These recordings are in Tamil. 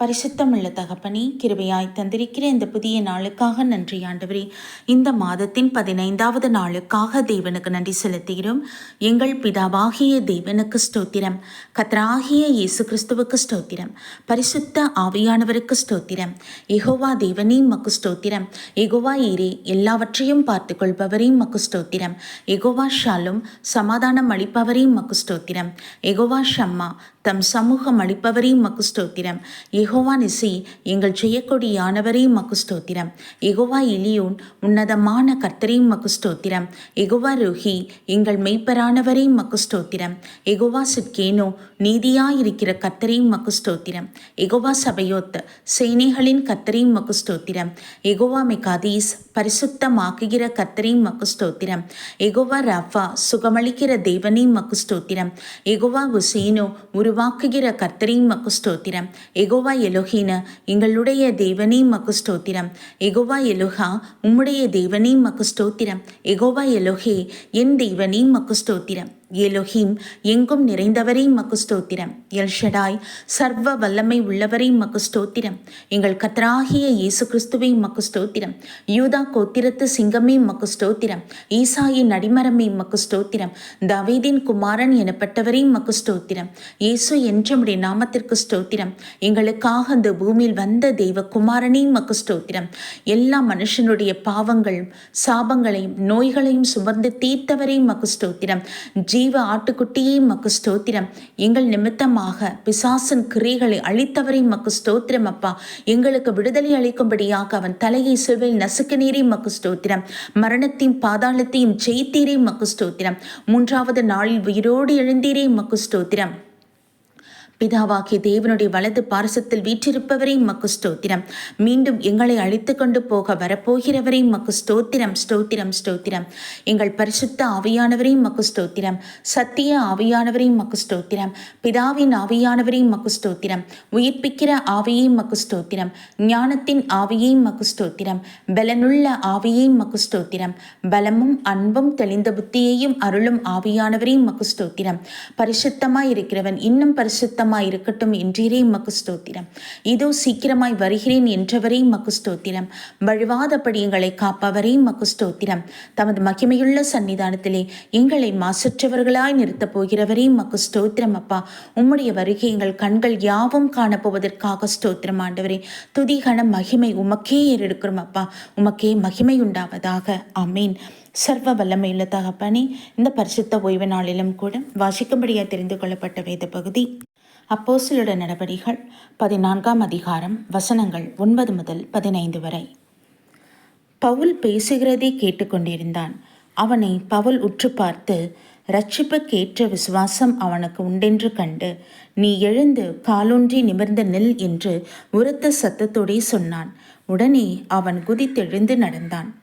பரிசுத்தமுள்ள தகப்பனே கிருபையாய் தந்திருக்கிற இந்த புதிய நாளுக்காக நன்றி ஆண்டவரே. இந்த மாதத்தின் பதினைந்தாவது நாளுக்காக தேவனுக்கு நன்றி செலுத்துகிறோம். எங்கள் பிதாவாகிய தேவனுக்கு ஸ்தோத்திரம். கத்ராகிய இயேசு கிறிஸ்துவுக்கு ஸ்தோத்திரம். பரிசுத்த ஆவியானவருக்கு ஸ்தோத்திரம். எகோவா தேவனே மக்கு ஸ்தோத்திரம். எகோவா ஈரே எல்லாவற்றையும் பார்த்து கொள்பவரே மக்கு ஸ்தோத்திரம். எகோவா ஷாலும் சமாதானம் அளிப்பவரே மக்கு ஸ்தோத்திரம். எகோவா ஷம்மா தம் சமூகம் அளிப்பவரே மக்கு ஸ்தோத்திரம். எகோவா நிசி எங்கள் ஜெயக்கொடியானவரே மகுஸ்தோத்திரம் எகோவா இலியோன் உன்னதமான கர்த்தரே மக்கு ஸ்தோத்திரம். எகோவா ருஹி எங்கள் மெய்ப்பரானவரே மகுஸ்தோத்திரம் எகோவா சிட்கேனோ நீதியாயிருக்கிற கர்த்தரே மகுஸ்தோத்திரம் எகோவா சபையோத் சேனைகளின் கர்த்தரே மகுஸ்தோத்திரம் எகோவா மெகாதீஸ் பரிசுத்தமாக்குகிற கர்த்தரே மகுஸ்தோத்திரம் எகோவா ரஃபா சுகமளிக்கிற தேவனே மகுஸ்தோத்திரம் எகோவா உசேனோ உருவாக்குகிற கர்த்தரே மகுஸ்தோத்திரம் எகோவா எலோஹீன எங்களுடைய தேவனே மக்கு ஸ்தோத்திரம். எகோவா எலோஹா உம்முடைய தேவனே மக்கு ஸ்தோத்திரம். எகோவா எலோஹே என் தேவனே மக்கு ஸ்தோத்திரம். எலோஹிம் எங்கும் நிறைந்தவரே மக்கு ஸ்தோத்திரம். எல்ஷடாய் சர்வ வல்லமை உள்ளவரை மக்கு ஸ்தோத்திரம். எங்கள் கத்தராகிய இயேசு கிறிஸ்துவை மக்கு ஸ்தோத்திரம். யூதா கோத்திரத்து சிங்கமே மக்கு ஸ்தோத்திரம். ஈசாயின் அடிமரமே மக்கு ஸ்தோத்திரம். தவீதின் குமாரன் எனப்பட்டவரே மக்கு ஸ்தோத்திரம். இயேசு என்றமுடைய நாமத்திற்கு ஸ்தோத்திரம். எங்களுக்காக அந்த பூமியில் வந்த தெய்வ குமாரனே மக்கு ஸ்தோத்திரம். எல்லா மனுஷனுடைய பாவங்களும் சாபங்களையும் நோய்களையும் சுமர்ந்து தீர்த்தவரே மக்கு ஸ்தோத்திரம். ஜீவ ஆட்டுக்குட்டியே மக்கு ஸ்தோத்திரம். எங்கள் நிமித்தம் மூலமாக பிசாசன் கிரைகளை அழித்தவரை மக்கு ஸ்தோத்திரம் அப்பா. எங்களுக்கு விடுதலை அளிக்கும்படியாக அவன் தலையை சிலுவையில் நசுக்கினீரே மக்கு ஸ்தோத்திரம். மரணத்தையும் பாதாளத்தையும் ஜெயித்தீரே மக்கு ஸ்தோத்திரம். மூன்றாவது நாளில் உயிரோடு எழுந்தீரே மக்கு ஸ்தோத்திரம். பிதாவாகிய தேவனுடைய வலது பாரசத்தில் வீற்றிருப்பவரை மக்கு ஸ்தோத்திரம். மீண்டும் எங்களை அழித்து கொண்டு போக வரப்போகிறவரை மக்கு ஸ்தோத்திரம் ஸ்தோத்திரம் ஸ்தோத்திரம். எங்கள் பரிசுத்த ஆவியானவரை மக்கு ஸ்தோத்திரம். சத்திய ஆவியானவரை மக்கு ஸ்தோத்திரம். பிதாவின் ஆவியானவரை மக்கு ஸ்தோத்திரம். உயிர்ப்பிக்கிற ஆவியை மக்கு ஸ்தோத்திரம். ஞானத்தின் ஆவியை மக்கு ஸ்தோத்திரம். பலனுள்ள ஆவியை மக்கு ஸ்தோத்திரம். பலமும் அன்பும் தெளிந்த புத்தியையும் அருளும் ஆவியானவரையும் மக்கு ஸ்தோத்திரம். பரிசுத்தமாய் இருக்கிறவன் இன்னும் பரிசுத்தம் சீக்கிரமாய் இருக்கட்டும் என்றீரே மக்கு ஸ்தோத்திரம். இதோ சீக்கிரமாய் வருகிறேன் என்றவரே மக்கு ஸ்தோத்திரம். வழுவாதபடி எங்களை காப்பவரே மக்கு ஸ்தோத்திரம். தமது மகிமையுள்ள சன்னிதானத்திலே எங்களை மாசற்றவர்களாய் நிறுத்தப் போகிறவரே மக்கு ஸ்தோத்திரம் அப்பா. உம்முடைய வருகை எங்கள் கண்கள் யாவும் காணப்போவதற்காக ஸ்தோத்திரம் ஆண்டவரே. துதிகன மகிமை உமக்கே ஏறெடுக்கிறோம் அப்பா. உமக்கே மகிமை உண்டாவதாக. அமீன் சர்வ வல்லமையுள்ள தகப்பனே இந்த பரிசுத்த ஓய்வு நாளிலும் கூட வாசிக்கும்படியாக தெரிந்து கொள்ளப்பட்ட வேத பகுதி அப்போசிலுட நடவடிகள் பதினான்காம் அதிகாரம் வசனங்கள் ஒன்பது முதல் பதினைந்து வரை. பவுல் பேசுகிறதை கேட்டுக்கொண்டிருந்தான். அவனை பவுல் உற்று பார்த்து ரட்சிப்புக்கேற்ற விசுவாசம் அவனுக்கு உண்டென்று கண்டு நீ எழுந்து காலொன்றி நிமிர்ந்த நெல் என்று உரத்த சத்தத்தோடே சொன்னான். உடனே அவன் குதித்தெழுந்து நடந்தான்.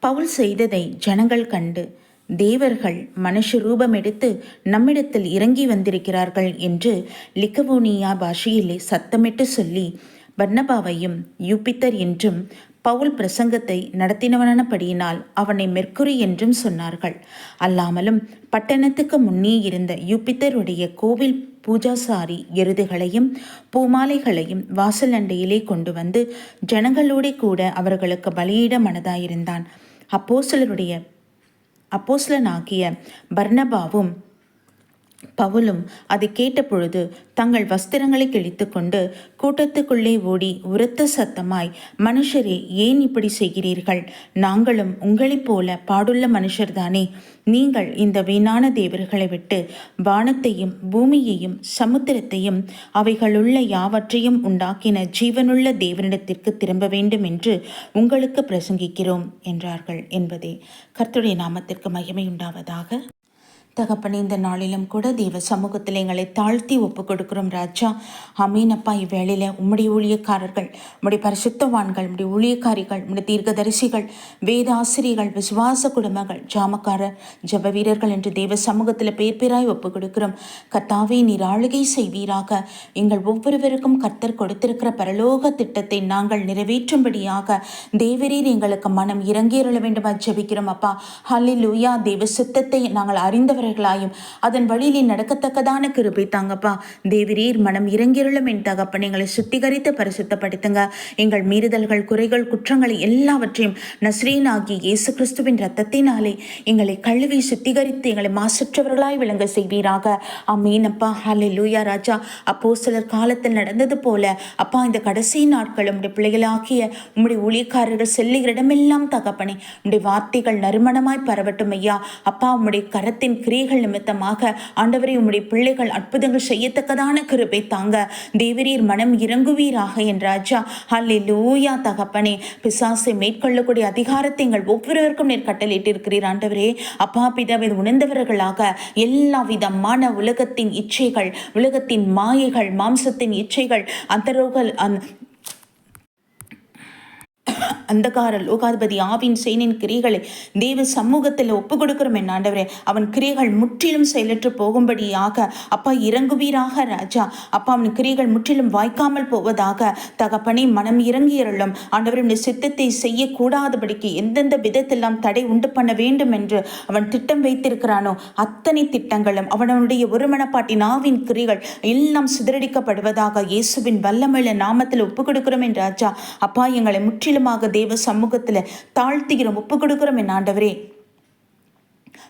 பவுல் செய்ததை ஜனங்கள் கண்டு தேவர்கள் மனுஷ ரூபமெடுத்து நம்மிடத்தில் இறங்கி வந்திருக்கிறார்கள் என்று லிக்கவோனியா பாஷையிலே சத்தமிட்டு சொல்லி பர்ணபாவையும் யூபித்தர் என்றும் பவுல் பிரசங்கத்தை நடத்தினவனபடியினால் அவனை மெர்க்குரி என்றும் சொன்னார்கள். அல்லாமலும் பட்டணத்துக்கு முன்னே இருந்த யூபித்தருடைய கோவில் பூஜாசாரி எருதுகளையும் பூமாலைகளையும் வாசல் அண்டையிலே கொண்டு வந்து ஜனங்களோட கூட அவர்களுக்கு பலியிட மனதாயிருந்தான். அப்போ சிலருடைய அப்போஸ்லனாகிய பர்ணபாவும் பவுலும் அதை கேட்டபொழுது தங்கள் வஸ்திரங்களை கிழித்து கொண்டு கூட்டத்துக்குள்ளே ஓடி உரத்த சத்தமாய் மனுஷரே ஏன் இப்படி செய்கிறீர்கள்? நாங்களும் உங்களைப் போல பாடுள்ள மனுஷர்தானே. நீங்கள் இந்த வீணான தேவர்களை விட்டு வானத்தையும் பூமியையும் சமுத்திரத்தையும் அவைகளுள்ள யாவற்றையும் உண்டாக்கின ஜீவனுள்ள தேவனிடத்திற்கு திரும்ப வேண்டும் என்று உங்களுக்கு பிரசங்கிக்கிறோம் என்றார்கள் என்பதே கர்த்துடைய நாமத்திற்கு மகிமை உண்டாவதாக தகப்பனே இந்த நாளிலும் கூட தெய்வ சமூகத்தில் எங்களை தாழ்த்தி ஒப்பு கொடுக்குறோம் ராஜா. அமீனப்பா இவ்வேளையில் உம்முடைய ஊழியக்காரர்கள் உம்முடைய பரிசுத்தவான்கள் உம்முடைய ஊழியக்காரிகள் உம்முடைய தீர்க்கதரிசிகள் வேதாசிரியர்கள் விசுவாச குடும்பங்கள் ஜாமக்காரர் ஜப வீரர்கள் என்று தெய்வ சமூகத்தில் பேர் பேராய் ஒப்பு கொடுக்கிறோம். கர்த்தாவே நீர் ஆளுகை செய்வீராக. எங்கள் ஒவ்வொருவருக்கும் கர்த்தர் கொடுத்திருக்கிற பரலோக திட்டத்தை நாங்கள் நிறைவேற்றும்படியாக தேவரீர் எங்களுக்கு மனம் இறங்கியருள வேண்டுமா ஜபிக்கிறோம் அப்பா. ஹல்லி லூயா தெய்வ சுத்தத்தை நாங்கள் அறிந்தவர்கள் பிள்ளைகளாயும் அதன் வழியிலே நடக்கத்தக்கதான கிருபை தாங்கப்பா. தேவிரீர் மனம் இறங்கிருளும் என் தகப்பன் எங்களை சுத்திகரித்து பரிசுத்தப்படுத்துங்க. எங்கள் மீறுதல்கள் குறைகள் குற்றங்களை எல்லாவற்றையும் நஸ்ரீனாகி இயேசு கிறிஸ்துவின் ரத்தத்தினாலே எங்களை கழுவி சுத்திகரித்து எங்களை மாசற்றவர்களாய் விளங்க செய்வீராக. அம்மீனப்பா ஹலே லூயா ராஜா. அப்போ சிலர் காலத்தில் நடந்தது போல அப்பா இந்த கடைசி நாட்கள் உடைய பிள்ளைகளாகிய உம்முடைய ஊழியக்காரர்கள் செல்லுகிற இடமெல்லாம் தகப்பனே உடைய வார்த்தைகள் நறுமணமாய் பரவட்டும் ஐயா. அப்பா உம்முடைய கரத்தின் கிரி கிரியைகள் நிமித்தமாக ஆண்டவரே உம்முடைய பிள்ளைகள் அற்புதங்கள் செய்யத்தக்கதான கிருபை தாங்க. தேவரீர் மனம் இறங்குவீராக என் ராஜா. ஹல்லே லூயா தகப்பனே. பிசாசை மேற்கொள்ளக்கூடிய அதிகாரத்தை எங்கள் ஒவ்வொருவருக்கும் நீர் கட்டளையிட்டிருக்கிறீர் ஆண்டவரே. அப்பா பிதாவை உணர்ந்தவர்களாக எல்லா விதமான உலகத்தின் இச்சைகள் உலகத்தின் மாயைகள் மாம்சத்தின் இச்சைகள் அந்தரோகல் அந் அந்தகார லோகாதிபதி ஆவின் செயலின் கிரிகளை தேவ சமூகத்தில் ஒப்பு கொடுக்கிறோம் என் ஆண்டவரே. அவன் கிரியைகள் முற்றிலும் செயலற்று போகும்படியாக அப்பா இறங்குவீராக ராஜா. அப்பா அவன் கிரியைகள் முற்றிலும் வாய்க்காமல் போவதாக தகப்பனை மனம் இறங்கியருளும். ஆண்டவரின் சித்தத்தை செய்யக்கூடாதபடிக்கு எந்தெந்த விதத்தெல்லாம் தடை உண்டு பண்ண வேண்டும் என்று அவன் திட்டம் வைத்திருக்கிறானோ அத்தனை திட்டங்களும் அவனுடைய ஒருமனப்பாட்டின் ஆவின் கிரிகள் எல்லாம் சிதறடிக்கப்படுவதாக இயேசுவின் வல்லமிழ நாமத்தில் ஒப்பு கொடுக்கிறோம் என் ராஜா. அப்பா எங்களை முற்றிலுமாக தேவ சமூகத்தில் தாழ்த்துகிறோம் ஒப்பு கொடுக்கிறோம் என் ஆண்டவரே.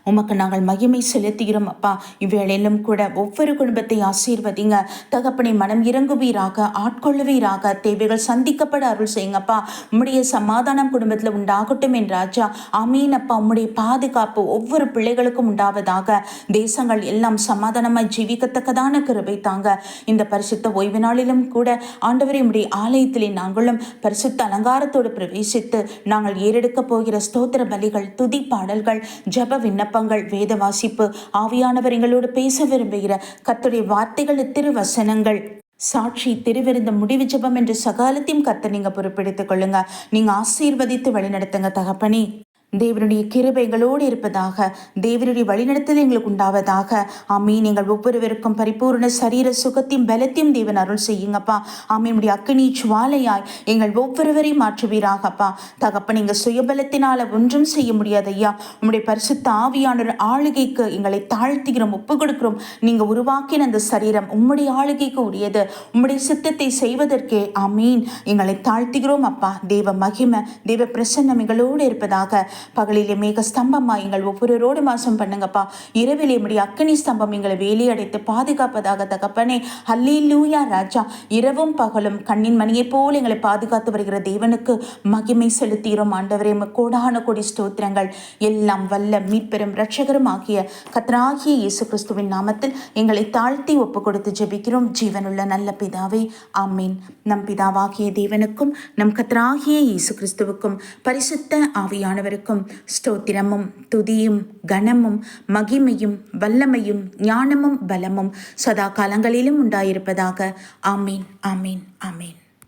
உமக்கு நாங்கள் மகிமை செலுத்துகிறோம் அப்பா. இவ்வேளையிலும் கூட ஒவ்வொரு குடும்பத்தை ஆசீர்வதிங்க. தகப்பனை மனம் இறங்குவீராக ஆட்கொள்ளுவீராக. தேவைகள் சந்திக்கப்பட அருள் செய்யுங்கப்பா உம்முடைய சமாதானம் குடும்பத்தில் உண்டாகட்டும் என் ராஜா. அமீன் அப்பா. உம்முடைய பாதுகாப்பு ஒவ்வொரு பிள்ளைகளுக்கும் உண்டாவதாக. தேசங்கள் எல்லாம் சமாதானமாக ஜீவிக்கத்தக்கதான கிருபை தாங்க. இந்த பரிசுத்த ஓய்வு நாளிலும் கூட ஆண்டவரை உடைய ஆலயத்திலே நாங்களும் பரிசுத்த அலங்காரத்தோடு பிரவேசித்து நாங்கள் ஏறெடுக்கப் போகிற ஸ்தோத்திர பலிகள் துதி பாடல்கள் ஜப விண்ணப்பங்கள் வேத வாசிப்பு ஆவியானவர் எங்களோடு பேச விரும்புகிற கத்துடைய வார்த்தைகள் திருவசனங்கள். சாட்சி திருவிருந்த முடிவு ஜெபம் என்று சகாலத்தையும் கத்த நீங்கள் பொறுப்பெடுத்துக் கொள்ளுங்க. நீங்க ஆசீர்வதித்து வழிநடத்துங்க தகப்பனே. தேவனுடைய கிருபைகளோடு இருப்பதாக தேவனுடைய வழிநடத்தல் எங்களுக்கு உண்டாவதாக. ஆமே எங்கள் ஒவ்வொருவருக்கும் பரிபூர்ண சரீர சுகத்தையும் பலத்தையும் தேவன் அருள் செய்யுங்கப்பா. ஆமீன். உடைய அக்கினி சுவாலையாய் எங்கள் ஒவ்வொருவரையும் மாற்றுவீராகப்பா. தகப்ப நீங்கள் சுயபலத்தினால ஒன்றும் செய்ய முடியாது ஐயா உங்களுடைய பரிசுத்த ஆவியானவர் ஆளுகைக்கு எங்களை தாழ்த்துகிறோம் ஒப்பு கொடுக்கிறோம் நீங்கள் உருவாக்கின அந்த சரீரம் உம்முடைய ஆளுகைக்கு உரியது. உம்முடைய சித்தத்தை செய்வதற்கே ஆமீன் எங்களை தாழ்த்துகிறோம் அப்பா. தேவ மகிமை தேவ பிரசன்னம் எங்களோடு இருப்பதாக. பகலிலே மேக ஸ்தம்பமா எங்கள் ஒவ்வொருவரோடு மாசம் பண்ணுங்கப்பா. இரவிலே முடி அக்கனி ஸ்தம்பம் எங்களை வேலையடைத்து பாதுகாப்பதாக தகப்பனே. ஹல்லேலூயா ராஜா. இரவும் பகலும் கண்ணின் மணியைப் போல் எங்களை பாதுகாத்து வருகிற தேவனுக்கு மகிமை செலுத்துகிறோம் ஆண்டவரே. கோடான கொடி ஸ்தோத்திரங்கள். எல்லாம் வல்ல மீட்பெரும் ரட்சகரும் ஆகிய கத்ராகிய இயேசு கிறிஸ்துவின் நாமத்தில் எங்களை தாழ்த்தி ஒப்பு கொடுத்து ஜெபிக்கிறோம். ஜீவனுள்ள நல்ல பிதாவே ஆமீன். நம் பிதாவாகிய தேவனுக்கும் நம் கத்ராகிய இயேசு கிறிஸ்துவுக்கும் பரிசுத்த ஆவியானவருக்கும் ஸ்தோத்திரமும் துதியும் கனமும் மகிமையும் வல்லமையும் ஞானமும் பலமும் சதா காலங்களிலும் உண்டாயிருப்பதாக. ஆமீன் ஆமீன் ஆமீன்.